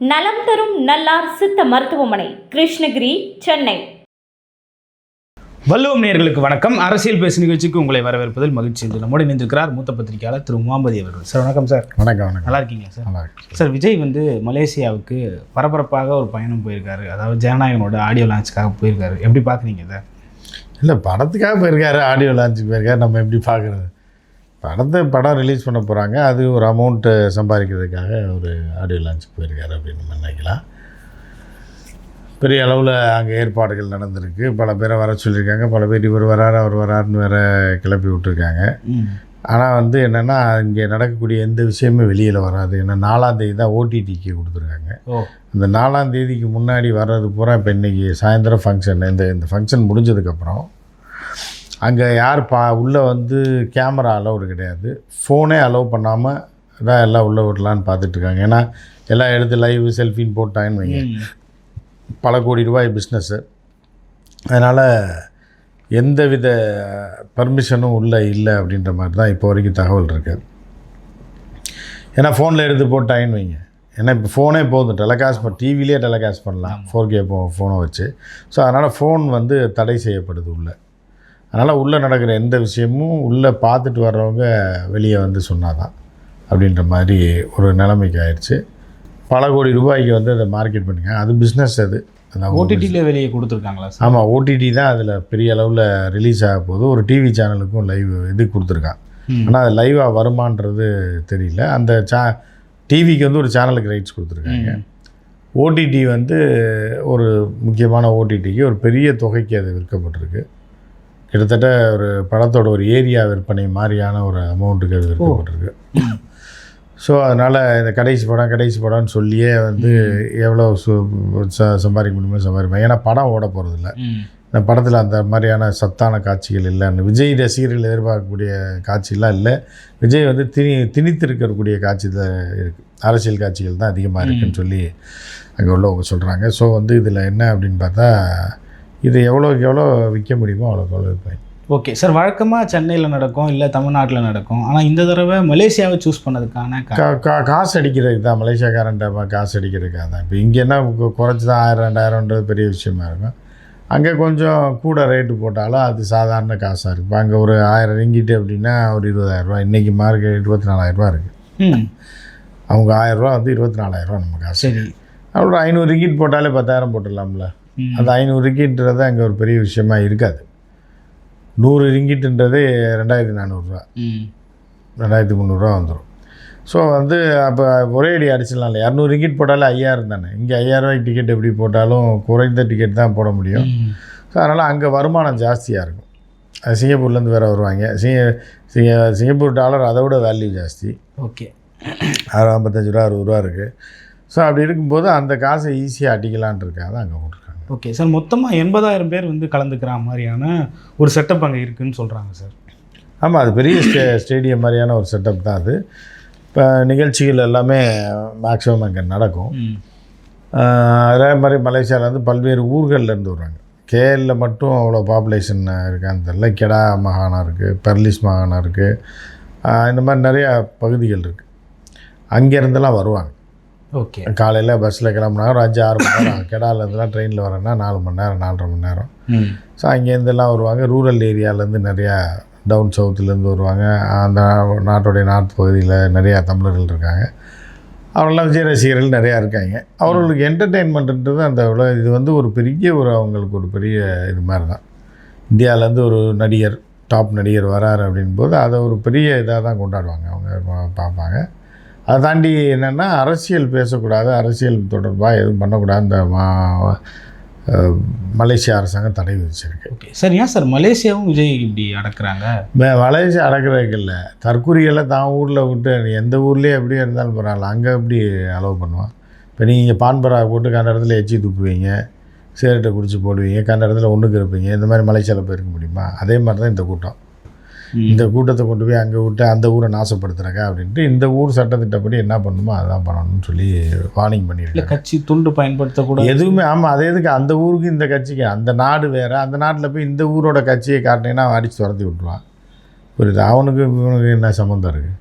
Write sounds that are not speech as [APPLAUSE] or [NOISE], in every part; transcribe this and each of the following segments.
நலம் தரும் நல்லார் சித்த மருத்துவமனை கிருஷ்ணகிரி சென்னை. வள்ளுவம் நேயர்களுக்கு வணக்கம். அரசியல் பேசு நிகழ்ச்சிக்கு உங்களை வரவேற்பதில் மகிழ்ச்சி என்று நம்மோடு இணைந்திருக்கிறார் மூத்த பத்திரிகையாளர் திரு முகாம்பதி அவர்கள். சார் வணக்கம் சார். வணக்கம் வணக்கம். நல்லா இருக்கீங்க சார்? நல்லா இருக்கு சார். விஜய் வந்து மலேசியாவுக்கு பரபரப்பாக ஒரு பயணம் போயிருக்காரு. அதாவது ஜனநாயகனோட ஆடியோ லான்ச்சுக்காக போயிருக்காரு. எப்படி பார்க்குறீங்க இதை? இல்லை படத்துக்காக போயிருக்காரு ஆடியோ லான்ச்சுக்கு போயிருக்காரு. நம்ம எப்படி பார்க்குறது படத்தை படம் ரிலீஸ் பண்ண போகிறாங்க அது ஒரு அமௌண்ட்டு சம்பாதிக்கிறதுக்காக ஒரு ஆடியோ லான்ச்சுக்கு போயிருக்காரு அப்படின்னு நம்ம நினைக்கலாம். பெரிய அளவில் அங்கே ஏற்பாடுகள் நடந்திருக்கு. பல பேரை வர சொல்லியிருக்காங்க. பல பேர் இவர் வராரு அவர் வராருன்னு வேற கிளப்பி விட்டுருக்காங்க. ஆனால் வந்து என்னென்னா இங்கே நடக்கக்கூடிய எந்த விஷயமே வெளியில் வராது. ஏன்னா நாலாம் தேதி தான் ஓடிடிக்கு கொடுத்துருக்காங்க. இந்த நாலாம் தேதிக்கு முன்னாடி வர்றது பூரா இப்போ இன்றைக்கி சாயந்தரம் ஃபங்க்ஷன் இந்த இந்த ஃபங்க்ஷன் முடிஞ்சதுக்கப்புறம் அங்கே யார் பா உள்ளே வந்து கேமரா அலௌடு கிடையாது. ஃபோனே அலோவ் பண்ணாமல் தான் எல்லாம் உள்ளே விடலான்னு பார்த்துட்ருக்காங்க ஏன்னா எல்லாம் எடுத்து லைவ் செல்ஃபின்னு போட்டாங்கன்னு வைங்க. பல கோடி ரூபாய் பிஸ்னஸ்ஸு அதனால் எந்தவித பர்மிஷனும் உள்ளே இல்லை அப்படின்ற மாதிரி தான் இப்போ வரைக்கும் தகவல் இருக்குது ஏன்னா ஃபோனில் எடுத்து போட்டாங்கன்னு வைங்க. ஏன்னா இப்போ ஃபோனே போதும். டெலகாஸ்ட் பண்ண டிவிலே டெலகாஸ்ட் பண்ணலாம். ஃபோர் கே ஃபோ ஃபோனை வச்சு. ஸோ அதனால் ஃபோன் வந்து தடை செய்யப்படுது உள்ளே. அதனால் உள்ளே நடக்கிற எந்த விஷயமும் உள்ளே பார்த்துட்டு வர்றவங்க வெளியே வந்து சொன்னாதான் அப்படின்ற மாதிரி ஒரு நிலைமைக்கு ஆயிடுச்சு. பல கோடி ரூபாய்க்கு வந்து அதை மார்க்கெட் பண்ணிங்க. அது பிஸ்னஸ் அது. ஓடிடியில் வெளியே கொடுத்துருக்காங்களா சார்? ஆமாம் ஓடிடி தான் அதில் பெரிய அளவில் ரிலீஸ் ஆக போகுது. ஒரு டிவி சேனலுக்கும் லைவ் இது கொடுத்துருக்கான். ஆனால் அது லைவாக வருமான்றது தெரியல. அந்த சே டிவிக்கு வந்து ஒரு சேனலுக்கு ரைட்ஸ் கொடுத்துருக்காங்க. ஓடிடி வந்து ஒரு முக்கியமான ஓடிடிக்கு ஒரு பெரிய தொகைக்கு அது விற்கப்பட்டிருக்கு. கிட்டத்தட்ட ஒரு படத்தோட ஒரு ஏரியா விற்பனை மாதிரியான ஒரு அமௌண்ட்டுக்கு அது விற்கப்பட்டிருக்கு. ஸோ அதனால் இந்த கடைசி படம் கடைசி படம்னு சொல்லியே வந்து எவ்வளோ சு ச சம்பாதிக்க முடியுமோ சம்பாதிப்பாங்க ஏன்னா படம் ஓட போகிறதில்ல இந்த படத்தில் அந்த மாதிரியான சத்தான காட்சிகள் இல்லைன்னு விஜய் ரசிகர்கள் எதிர்பார்க்கக்கூடிய காட்சியெல்லாம் இல்லை. விஜய் வந்து திணி திணித்து இருக்கக்கூடிய காட்சி தான் இருக்குது அரசியல் காட்சிகள் தான் அதிகமாக இருக்குன்னு சொல்லி அங்கே உள்ளவங்க சொல்கிறாங்க ஸோ வந்து இதில் என்ன அப்படின்னு பார்த்தா இது எவ்வளோக்கு எவ்வளோ விற்க முடியுமோ அவ்வளோக்கு எவ்வளோ விற்பாங்க. ஓகே சார் வழக்கமாக சென்னையில் நடக்கும் இல்லை தமிழ்நாட்டில் நடக்கும். ஆனால் இந்த தடவை மலேசியாவை சூஸ் பண்ணதுக்கான காசு அடிக்கிறதுக்கு தான். மலேசியாக்காரன்ட்ட காசு அடிக்கிறதுக்காக தான். இப்போ இங்கே என்ன குறைச்சி தான் ஆயிரம் ரெண்டாயிரம்ன்றது பெரிய விஷயமா இருக்கும். அங்கே கொஞ்சம் கூட ரேட்டு போட்டாலும் அது சாதாரண காசாக இருக்குது இப்போ அங்கே ஒரு ஆயிரம் ரிங்கிட்டு அப்படின்னா ஒரு இருபதாயிரரூவா இன்றைக்கி மார்க்கெட் இருபத்தி நாலாயிரரூவா இருக்குது ம். அவங்க ஆயிரரூவா வந்து இருபத்தி நாலாயிரரூவா நம்ம காசு. சரி. அப்புறம் ஐநூறு ரிங்கிட் போட்டாலே பத்தாயிரம் போட்டுடலாம்ல. அந்த ஐநூறு ரிங்கிட்ன்றது அங்கே ஒரு பெரிய விஷயமா இருக்காது. நூறு ரிங்கிட்டுன்றதே ரெண்டாயிரத்தி நானூறுரூவா. ரெண்டாயிரத்தி முந்நூறுரூவா வந்துடும் ஸோ வந்து அப்போ ஒரே அடி அடிச்சிடலாம்ல இரநூறு டிக்கெட் போட்டாலே ஐயாயிரம் தானே? இங்கே ஐயாயிரரூவாய்க்கு டிக்கெட் எப்படி போட்டாலும் குறைந்த டிக்கெட் தான் போட முடியும். ஸோ அதனால் அங்கே வருமானம் ஜாஸ்தியாக இருக்கும். அது சிங்கப்பூர்லேருந்து வேறு வருவாங்க. சிங்க சிங்க சிங்கப்பூர் டாலர் அதை விட வேல்யூ ஜாஸ்தி. ஓகே. அறு ஐம்பத்தஞ்சு ரூபா அறுபது ரூபா இருக்குது ஸோ அப்படி இருக்கும்போது அந்த காசை ஈஸியாக அடிக்கலான் இருக்காங்க. அங்கே போட்டிருக்காங்க ஓகே சார் மொத்தமாக எண்பதாயிரம் பேர் வந்து கலந்துக்கிற மாதிரியான ஒரு செட்டப் அங்கே இருக்குன்னு சொல்கிறாங்க சார் ஆமாம் அது பெரிய ஸ்டே ஸ்டேடியம் மாதிரியான ஒரு செட்டப் தான் அது. இப்போ நிகழ்ச்சிகள் எல்லாமே மேக்ஸிமம் அங்கே நடக்கும். அதே மாதிரி மலேசியாவிலேருந்து பல்வேறு ஊர்கள்லேருந்து வருவாங்க. கேஎல்ல மட்டும் அவ்வளோ பாப்புலேஷன் இருக்கான்னு தெரில கெடா மாகாணம் இருக்குது பெர்லிஸ் மாகாணம் இருக்குது இந்த மாதிரி நிறையா பகுதிகள் இருக்குது அங்கேருந்தெல்லாம் வருவாங்க. ஓகே. காலையில் பஸ்ஸில் கிளம்புனாங்க ஒரு அஞ்சு ஆறு மணி நேரம். கெடாலேருந்துலாம் ட்ரெயினில் வரேன்னா நாலு மணி நேரம் நாலரை மணி நேரம். ஸோ அங்கேருந்தெல்லாம் வருவாங்க. ரூரல் ஏரியாலேருந்து நிறையா டவுன் சவுத்துலேருந்து வருவாங்க. அந்த நாட்டுடைய நார்த் பகுதியில் நிறையா தமிழர்கள் இருக்காங்க. அவரெல்லாம் விஜய் ரசிகர்கள் நிறையா இருக்காங்க. அவர்களுக்கு என்டர்டெயின்மெண்ட்ன்றது அந்த இது வந்து ஒரு பெரிய ஒரு அவங்களுக்கு ஒரு பெரிய இது மாதிரி தான் இந்தியாவிலேருந்து ஒரு நடிகர் டாப் நடிகர் வராரு அப்படின் போது அதை ஒரு பெரிய இதாக தான் கொண்டாடுவாங்க அவங்க பார்ப்பாங்க. அதை தாண்டி என்னென்னா அரசியல் பேசக்கூடாது அரசியல் தொடர்பாக எதுவும் பண்ணக்கூடாது. இந்த மலேசிய அரசாங்கம் தடை விதிச்சிருக்கு. ஓகே. சார் ஏன் சார் மலேசியாவும் விஜய் இப்படி அடக்குறாங்க? மே- மலேசியா அடக்கிறதுக்கு இல்லை. தற்கூரிகளை தான் ஊரில் விட்டு எந்த ஊர்லேயே எப்படியே இருந்தாலும் பரவாயில்ல. அங்கே எப்படி அலோவ் பண்ணுவான்? இப்போ நீங்கள் பான்பரா போட்டு கண்ட இடத்துல எச்சி துப்புவீங்க சிகரெட்டை குடிச்சு போடுவீங்க கண்ட இடத்துல ஒன்றுக்கு இருப்பீங்க இந்த மாதிரி மலேசியாவில் போயிருக்க முடியுமா? அதே மாதிரி தான் இந்த கூட்டம். இந்த கூட்டத்தை கொண்டு போய் அங்கே விட்டு அந்த ஊரை நாசப்படுத்துறாங்க அப்படின்ட்டு இந்த ஊர் சட்டத்திட்டப்படி என்ன பண்ணணுமோ அதான் பண்ணணும்னு சொல்லி வார்னிங் இல்லை பண்ணியிருக்காங்க கட்சி துண்டு பயன்படுத்தக்கூடாது. எதுவுமே ஆமாம் அதே எதுக்கு அந்த ஊருக்கு இந்த கட்சிக்கு அந்த நாடு வேறு அந்த நாட்டில் போய் இந்த ஊரோட கட்சியை காட்டினீங்கன்னா அடித்து துரத்தி விட்ருவான் புரியுது? அவனுக்கு இவனுக்கு என்ன சம்மந்தம் இருக்குது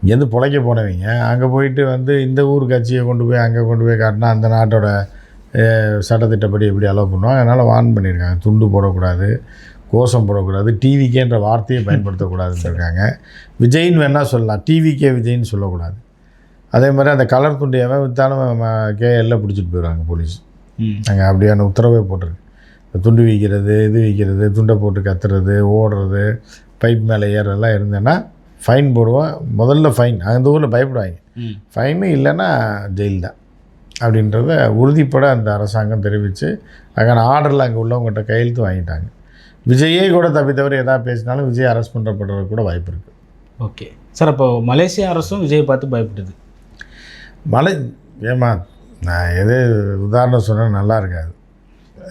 இங்கேருந்து பிழைக்க போனவங்க? அங்கே போயிட்டு வந்து இந்த ஊர் கட்சியை கொண்டு போய் அங்கே கொண்டு போய் காட்டினா அந்த நாட்டோட சட்டத்திட்டப்படி எப்படி அலோவ் பண்ணுவாங்க? அதனால் வார்ன் பண்ணியிருக்காங்க. துண்டு போடக்கூடாது. கோஷம் போடக்கூடாது டிவிக்கேன்ற வார்த்தையை பயன்படுத்தக்கூடாதுன்னு இருக்காங்க விஜய்ன்னு வேணால் சொல்லலாம் டிவிக்கே விஜய்ன்னு சொல்லக்கூடாது. அதே மாதிரி அந்த கலர் துண்டு எவன் விற்றாலும் கேஎல்ல பிடிச்சிட்டு போயிடுவாங்க போலீஸ். அங்கே அப்படியான உத்தரவே போட்டிருக்கு. துண்டு விற்கிறது இது விற்கிறது துண்டை போட்டு கத்துறது ஓடுறது பைப் மேலே ஏறதெல்லாம் இருந்தேன்னா ஃபைன் போடுவோம். முதல்ல ஃபைன் அந்த ஊரில் பயப்படுவாங்க. ஃபைனு இல்லைன்னா ஜெயில் தான். அப்படின்றத உறுதிப்பட அந்த அரசாங்கம் தெரிவித்து அதுக்கான ஆர்டரில் அங்கே உள்ளவங்ககிட்ட கையெழுத்து வாங்கிட்டாங்க. விஜயே கூட தப்பி தவிர எதாவது பேசினாலும் விஜய் அரெஸ்ட் பண்ணுறப்படுறதுக்கு கூட வாய்ப்பு இருக்குது ஓகே. சார் அப்போ மலேசிய அரசும் விஜயை பார்த்து பயப்படுது மலை ஏமா நான் எது உதாரணம் சொன்னால் நல்லா இருக்காது.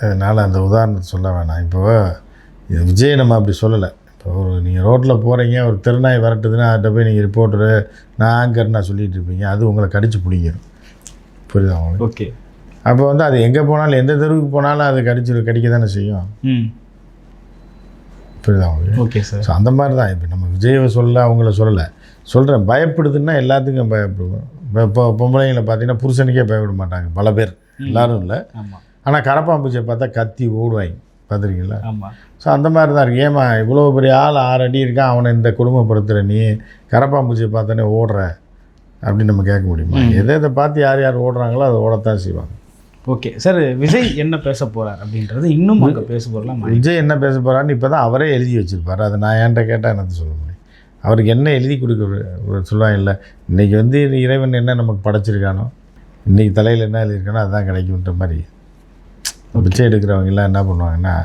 அதனால் அந்த உதாரணத்தை சொல்ல வேணாம். இப்போ இது விஜய் நம்ம அப்படி சொல்லலை. இப்போ ஒரு நீங்கள் ரோட்டில் போகிறீங்க ஒரு திருநாய் விரட்டுதுன்னா அதிட்ட போய் நீங்கள் ரிப்போர்ட்டரு நான் ஆங்கர் நான் சொல்லிட்டு இருப்பீங்க அது உங்களை கடிச்சு பிடிங்கிடும் புரியுதா உங்களுக்கு? ஓகே. அப்போ வந்து அது எங்கே போனாலும் எந்த தெருவுக்கு போனாலும் அது கடிச்சு கடிக்க தானே செய்யும் புரியுதா உங்களுக்கு ஓகே சார் ஸோ அந்த மாதிரி தான் இப்போ நம்ம விஜயை சொல்ல அவங்கள சொல்லலை. சொல்கிறேன் பயப்படுதுன்னா எல்லாத்துக்கும் பயப்படுவோம். இப்போ பொம்பளைங்களை பார்த்தீங்கன்னா புருஷனுக்கே பயப்பட மாட்டாங்க. பல பேர். எல்லாரும் இல்லை. ஆனால் கரப்பாம்பூச்சியை பார்த்தா கத்தி ஓடுவாங்க. பார்த்துருக்கீங்களா? ஸோ அந்த மாதிரி தான் இருக்கு. ஏமா இவ்வளோ பெரிய ஆள் ஆறு அடி இருக்கான் அவனை இந்த குடும்பப்படுத்துகிற நீ. கரப்பாம்பூச்சியை பார்த்தானே ஓடுற? அப்படின்னு நம்ம கேட்க முடியுமா? எதை எதை பார்த்து யார் யார் ஓடுறாங்களோ அதை ஓடத்தான் செய்வாங்க. ஓகே. சார் விஜய் என்ன பேச போறார் அப்படின்றது இன்னும் அங்கே பேச போறலாம் விஜய் என்ன பேச போகிறான்னு இப்போ தான் அவரே எழுதி வச்சிருப்பாரு. அதை நான் என்கிட்ட கேட்டால் என்னது சொல்ல முடியும்? அவருக்கு என்ன எழுதி கொடுக்க சொல்லுவாங்க இல்லை இன்றைக்கி வந்து இறைவன் என்ன நமக்கு படைச்சிருக்கானோ இன்றைக்கி தலையில் என்ன எழுதியிருக்கானோ அதுதான் கிடைக்குன்ற மாதிரி. பிச்சை எடுக்கிறவங்கெல்லாம் என்ன பண்ணுவாங்கன்னா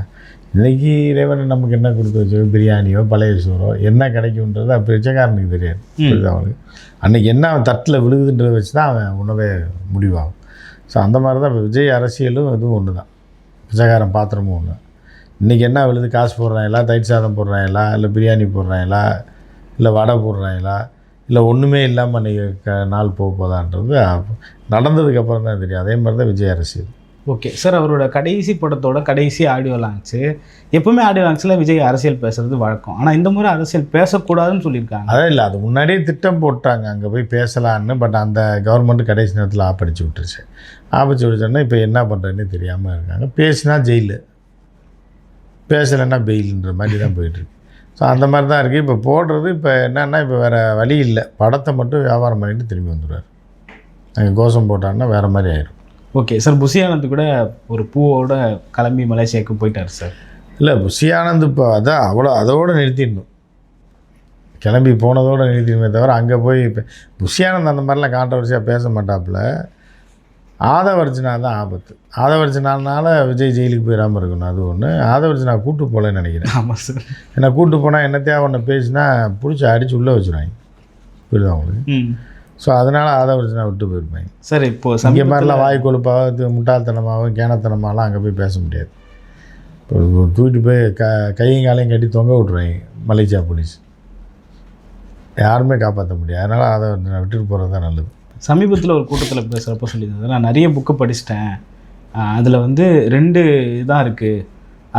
இன்றைக்கி இறைவன் நமக்கு என்ன கொடுத்து வச்சோ பிரியாணியோ பழைய சோறோ என்ன கிடைக்குன்றது அப்போ பிச்சைக்காரனுக்கு தெரியாது. அவனுக்கு அன்றைக்கி என்ன அவன் தட்டில் விழுகுதுன்றதை வச்சு தான் அவன் உணவே முடிவாகும். ஸோ அந்த மாதிரி தான் இப்போ விஜய் அரசியலும் இதுவும் ஒன்று தான் பிச்சைக்காரன் பாத்திரமும் ஒன்று இன்றைக்கி என்ன விழுது? காசு போடுறாங்களா? தயிர் சாதம் போடுறாங்களா? இல்லை பிரியாணி போடுறாங்களா? இல்லை வடை போடுறாங்களா? இல்லை ஒன்றுமே இல்லாமல் அன்றைக்கி க நாள் போக போதான்றது நடந்ததுக்கப்புறம் தான் தெரியும். அதே மாதிரி தான் விஜய் அரசியல் ஓகே. சார் அவரோட கடைசி படத்தோட கடைசி ஆடியோ லான்ச்சு எப்பவுமே ஆடியோ லான்ச்சில் விஜய் அரசியல் பேசுறது வழக்கம். ஆனால் இந்த முறை அரசியல் பேசக்கூடாதுன்னு சொல்லியிருக்காங்க. அதான் இல்லை அது முன்னாடியே திட்டம் போட்டாங்க. அங்கே போய் பேசலான்னு பட் அந்த கவர்மெண்ட் கடைசி நேரத்தில் ஆப்படிச்சு விட்டுருச்சு. ஆப்படிச்சு விட்டுச்சோன்னா இப்போ என்ன பண்ணுறதுன்னு தெரியாமல் இருக்காங்க. பேசினா ஜெயிலு. பேசலைன்னா பெயிலுன்ற மாதிரி தான் போயிட்டுருக்கு. ஸோ அந்த மாதிரி தான் இருக்குது இப்போ போடுறது இப்போ என்னென்னா இப்போ வேறு வழி இல்லை. படத்தை மட்டும் வியாபாரம் பண்ணிட்டு திரும்பி வந்துடுவார் அங்கே கோஷம் போட்டாருன்னா வேறு மாதிரி ஆயிடும் ஓகே சார் ஆனந்த் கூட ஒரு பூவோட கிளம்பி மலேசியாவுக்கு போயிட்டார் சார். இல்லை புஷி ஆனந்த் இப்போ அதான் அவ்வளோ அதோடு நிறுத்திடணும். கிளம்பி போனதோடு நிறுத்திடுமே தவிர அங்கே போய் இப்போ புஷி ஆனந்த் அந்த மாதிரிலாம் கான்ட்ரவர்சியாக பேச மாட்டாப்புல. ஆதவர்ஜினா தான் ஆபத்து. ஆதவர்ஜினால விஜய் ஜெயிலுக்கு போயிடாமல் இருக்கணும் அது ஒன்று ஆதவர்ஜினா கூட்டு போகலன்னு நினைக்கிறேன். ஆமாம் சார். ஏன்னா கூட்டு போனால் என்னத்தையா ஒன்று பேசினா பிடிச்சி அடித்து உள்ளே வச்சுருவாங்க. புரியுதா உங்களுக்கு? ம். ஸோ அதனால் ஆதவர்ஜினா விட்டு போயிருப்பாங்க சார் இப்போ இங்கே மாதிரிலாம் வாய் கொழுப்பாக முட்டாள்தனமாகவும் கேனத்தனமாலாம் அங்கே போய் பேச முடியாது. இப்போ தூக்கிட்டு போய் க கையும் காலையும் கட்டி தொங்க விட்ருவாங்க மலேசியா போலீஸ். யாருமே காப்பாற்ற முடியாது. அதனால் அதை நான் விட்டுட்டு போகிறது தான் நல்லது. சமீபத்தில் ஒரு கூட்டத்தில் பேசுகிறப்ப சொல்லியிருந்தது. நான் நிறைய புக்கு படிச்சிட்டேன். அதில் வந்து ரெண்டு இதாக இருக்குது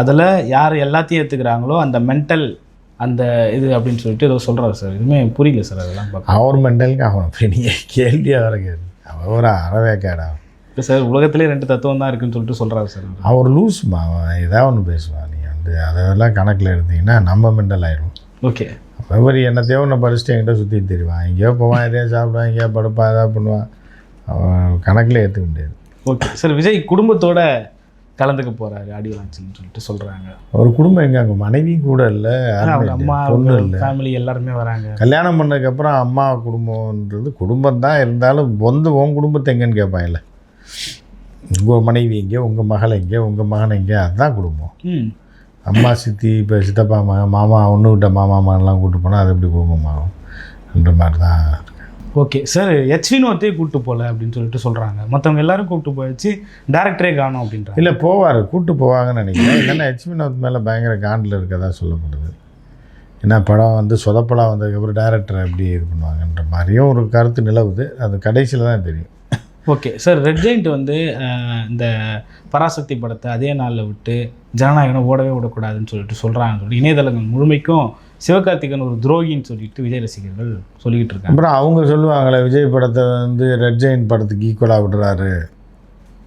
அதில் யார் எல்லாத்தையும் ஏற்றுக்கிறாங்களோ அந்த மென்டல் அந்த இது அப்படின்னு சொல்லிட்டு ஏதோ சொல்கிறாரு சார். எதுவுமே புரியல சார் அதெல்லாம் பார்க்க. அவர் மெண்டலுக்கு அவனை போய் நீங்கள் கேள்வியாக வர கேள்வி அவன் ஒரு அறவே கேடா இல்லை சார் உலகத்திலே ரெண்டு தத்துவம் தான் இருக்குன்னு சொல்லிட்டு சொல்கிறாரு சார் அவரு. லூஸ்மா அவன் ஏதாவது ஒன்று பேசுவான் நீங்கள் வந்து அதெல்லாம் கணக்கில் எடுத்தீங்கன்னா நம்ம மெண்டல் ஆயிடும் ஓகே. அவர் என்னத்தையோ ஒன்று படிச்சுட்டு என்கிட்ட சுற்றிட்டு தெரிவான். எங்கேயோ போவான் எதையோ சாப்பிடுவான் எங்கேயோ படுப்பான் எதாவது பண்ணுவான். அவன் கணக்கில் ஏற்றுக்க முடியாது. ஓகே. சார் விஜய் குடும்பத்தோட கலந்துக்க போகிறாரு ஆடியோ லான்ச்னு சொல்லிட்டு சொல்கிறாங்க ஒரு குடும்பம் எங்க? அங்கே மனைவி கூட இல்லை அவங்க அம்மா பொண்ணு இல்லை. ஃபேமிலி எல்லாருமே வராங்க. கல்யாணம் பண்ணதுக்கப்புறம் அம்மா குடும்பம்ன்றது குடும்பம் தான் இருந்தாலும் வந்து உன் குடும்பத்தை எங்கேன்னு கேட்பாங்கல்ல உங்கள் மனைவி எங்கே உங்கள் மகள் எங்கே உங்கள் மகன் எங்கே அதுதான் குடும்பம். அம்மா சித்தி இப்போ சித்தப்பா மகன் மாமா ஒன்று விட்ட மாமா மகன்லாம் கூப்பிட்டு போனால் அது எப்படி குடும்பமாகும்? என்ற மாதிரி தான் ஓகே சார் எச் வினோத்தே கூப்பிட்டு போகல அப்படின்னு சொல்லிட்டு சொல்கிறாங்க மற்றவங்க எல்லாரும் கூப்பிட்டு போயிடுச்சு டேரக்டரே காணும் அப்படின்றாங்க. இல்லை போவார் கூப்பிட்டு போவாங்கன்னு நினைக்கிறேன். இல்லைன்னா ஹெச் வினோத் மேலே பயங்கர காண்டில் இருக்கதா சொல்லப்படுது. ஏன்னா படம் வந்து சொதப்பலாக வந்ததுக்கப்புறம் டேரக்டர் எப்படி இது பண்ணுவாங்கன்ற மாதிரியும் ஒரு கருத்து நிலவுது. அது கடைசியில் தான் தெரியும். ஓகே. சார் ரெட் ஜெயிண்ட் வந்து இந்த பராசக்தி படத்தை அதே நாளில் விட்டு ஜனநாயகனை ஓடவே விடக்கூடாதுன்னு சொல்லிட்டு சொல்கிறாங்கன்னு சொல்லி இணையதளங்கள் முழுமைக்கும் சிவகார்த்திகேயன் ஒரு துரோகின்னு சொல்லிட்டு விஜய் ரசிகர்கள் சொல்லிக்கிட்டு இருக்காங்க. அப்புறம் அவங்க சொல்லுவாங்களே விஜய் படத்தை வந்து ரெட் ஜெயின் படத்துக்கு ஈக்குவலாக விடுறாரு.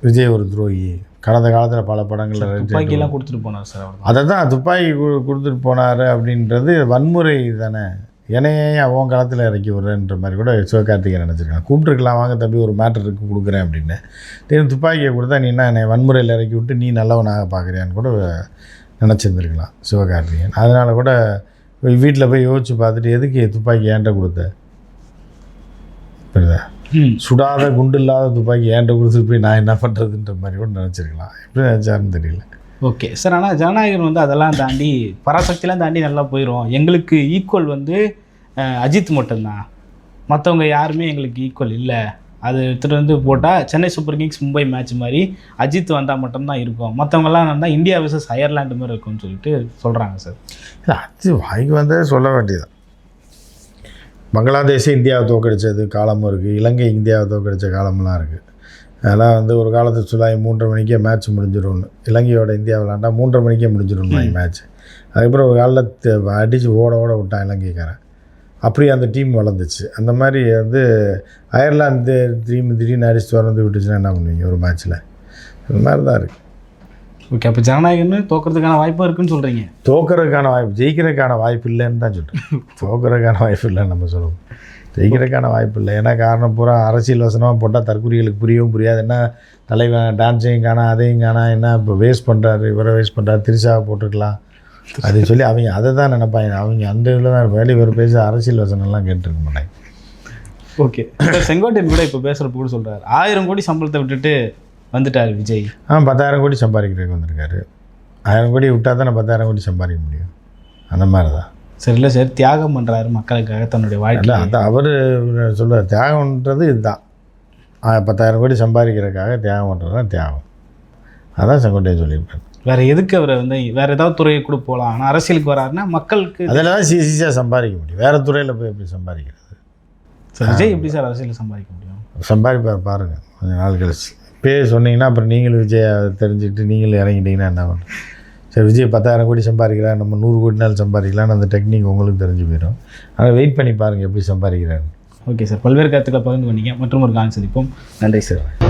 விஜய் ஒரு துரோகி. கடந்த காலத்தில் பல படங்களில் துப்பாக்கியெல்லாம் கொடுத்துட்டு போனார் சார் அதை தான் துப்பாக்கி கொடுத்துட்டு போனார் அப்படின்றது வன்முறை தானே. என்னையே அவன் களத்தில் இறக்கி விடுறேன்ற மாதிரி கூட சிவகார்த்திகேயன் நினச்சிருக்கான். கூப்பிட்டுருக்கலாம் வாங்க தம்பி ஒரு மேட்டருக்கு கொடுக்குறேன் அப்படின்னு. திடீர்னு துப்பாக்கியை கொடுத்தா நீ என்ன என்னை வன்முறையில் இறக்கி விட்டு நீ நல்லவனாக பார்க்குறியான்னு கூட நினச்சிருந்துருக்கலாம் சிவகார்த்திகேயன். அதனால் கூட வீட்டில் போய் யோசிச்சு பார்த்துட்டு எதுக்கு துப்பாக்கி ஏன்ட்ட கொடுத்த? புரியுதா? சுடாத குண்டு இல்லாத துப்பாக்கி ஏன்ட்ட கொடுத்துட்டு போய் நான் என்ன பண்ணுறதுன்ற மாதிரி கூட நினச்சிருக்கலாம். எப்படி நினச்சாருன்னு தெரியல. ஓகே சார் ஆனால் ஜனநாயகன் வந்து அதெல்லாம் தாண்டி பராசக்திலாம் தாண்டி நல்லா போயிடும் எங்களுக்கு ஈக்குவல் வந்து அஜித் மட்டும்தான் மற்றவங்க யாருமே எங்களுக்கு ஈக்குவல் இல்லை. அது எடுத்துகிட்டு வந்து போட்டால் Chennai Super Kings Mumbai match மாதிரி அஜித் வந்தால் மட்டும்தான் இருக்கும். மற்றவங்கலாம் வந்தால் இந்தியா விசஸ் அயர்லாண்டு மாதிரி இருக்கும்னு சொல்லிட்டு சொல்கிறாங்க சார் இல்லை அது வாய்க்கு வந்தே சொல்ல வேண்டியது பங்களாதேஷ் இந்தியாவை தோக்கடிச்சது காலமும் இருக்குது இலங்கை இந்தியாவை தோக்கடித்த காலம்லாம் இருக்குது அதெல்லாம் வந்து ஒரு காலத்து சுலாய் மூன்றரை மணிக்கே மேட்ச் முடிஞ்சிடும்னு. இலங்கையோட இந்தியா விளாண்டா மூன்றரை மணிக்கே முடிஞ்சிடும் மேட்ச் அதுக்கப்புறம் ஒரு காலில் அடித்து ஓட ஓட விட்டான் இலங்கைக்காரன். அப்படி அந்த டீம் வளர்ந்துச்சு. அந்த மாதிரி வந்து அயர்லாந்து டீம் திடீர்னு அடிச்சு திறந்து விட்டுச்சுன்னா என்ன பண்ணுவீங்க ஒரு மேட்ச்சில் அந்த மாதிரி தான் இருக்குது ஓகே அப்போ ஜனநாயகன் தோக்கிறதுக்கான வாய்ப்பும் இருக்குன்னு சொல்கிறீங்க தோக்கறதுக்கான வாய்ப்பு ஜெயிக்கிறதுக்கான வாய்ப்பு இல்லைன்னு தான் சொல்கிறேன் [LAUGHS] தோக்கறதுக்கான வாய்ப்பு இல்லைன்னு நம்ம சொல்லுவோம். ஜெயிக்கிறதுக்கான வாய்ப்பு இல்லை. ஏன்னா காரணம் பூரா அரசியல் வசனமாக போட்டால் தற்குறிகளுக்கு புரியவும் புரியாது. என்ன தலைவன் டான்ஸையும் காணா அதையும் காணா என்ன இப்போ வேஸ்ட் பண்ணுறாரு இவரை வேஸ்ட் பண்ணுறாரு திரிசாவை போட்டுருக்கலாம். அப்படின்னு சொல்லி அவங்க அதை தான் நினைப்பாங்க. அவங்க அந்த இதில் தான் வேலை இவர் பேச அரசியல் வசனம்லாம் கேட்டுருக்க மாட்டாங்க. ஓகே செங்கோட்டையன் கூட இப்போ பேசுகிறப்ப கூட சொல்கிறார் ஆயிரம் கோடி சம்பளத்தை விட்டுட்டு வந்துட்டார் விஜய். ஆ பத்தாயிரம் கோடி சம்பாதிக்கிறதுக்கு வந்திருக்காரு. ஆயிரம் கோடி விட்டால் தான் பத்தாயிரம் கோடி சம்பாதிக்க முடியும். அந்த மாதிரி தான் சரி இல்லை சார் தியாகம் பண்ணுறாரு மக்களுக்காக தன்னுடைய இல்லை வாழ்க்கை அது அவர் சொல்ல தியாகம்ன்றது இதுதான். பத்தாயிரம் கோடி சம்பாதிக்கிறதுக்காக தியாகம் பண்ணுறது தான் தியாகம். அதான் செங்கோட்டையன் சொல்லியிருப்பார். வேற எதுக்கு அவரை வந்து வேற ஏதாவது துறையை கூட போகலாம் ஆனால் அரசியலுக்கு வராருன்னா மக்களுக்கு அதில் தான் ஈஸியாக சம்பாதிக்க முடியும். வேறு துறையில் போய் எப்படி சம்பாதிக்கிறது? சார் விஜய் எப்படி சார் அரசியலில் சம்பாதிக்க முடியும்? சம்பாதிப்பார் பாருங்கள் கொஞ்சம் நாள் கழிச்சு. இப்பயே சொன்னீங்கன்னா அப்புறம் நீங்களும் விஜய் தெரிஞ்சுக்கிட்டு நீங்களும் இறங்கிட்டீங்கன்னா என்ன பண்ணுறது சரி விஜய் பத்தாயிரம் கோடி சம்பாதிக்கிறார் நம்ம நூறு கோடி நாள் சம்பாதிக்கலாம்னு அந்த டெக்னிக் உங்களுக்கு தெரிஞ்சு போயிடும். ஆனால் வெயிட் பண்ணி பாருங்கள் எப்படி சம்பாதிக்கிறாரு ஓகே சார் பல்வேறு கருத்துக்களை பகிர்ந்து கொண்டீங்க. மற்றும் ஒரு காலம் சந்திப்போம். நன்றி சார்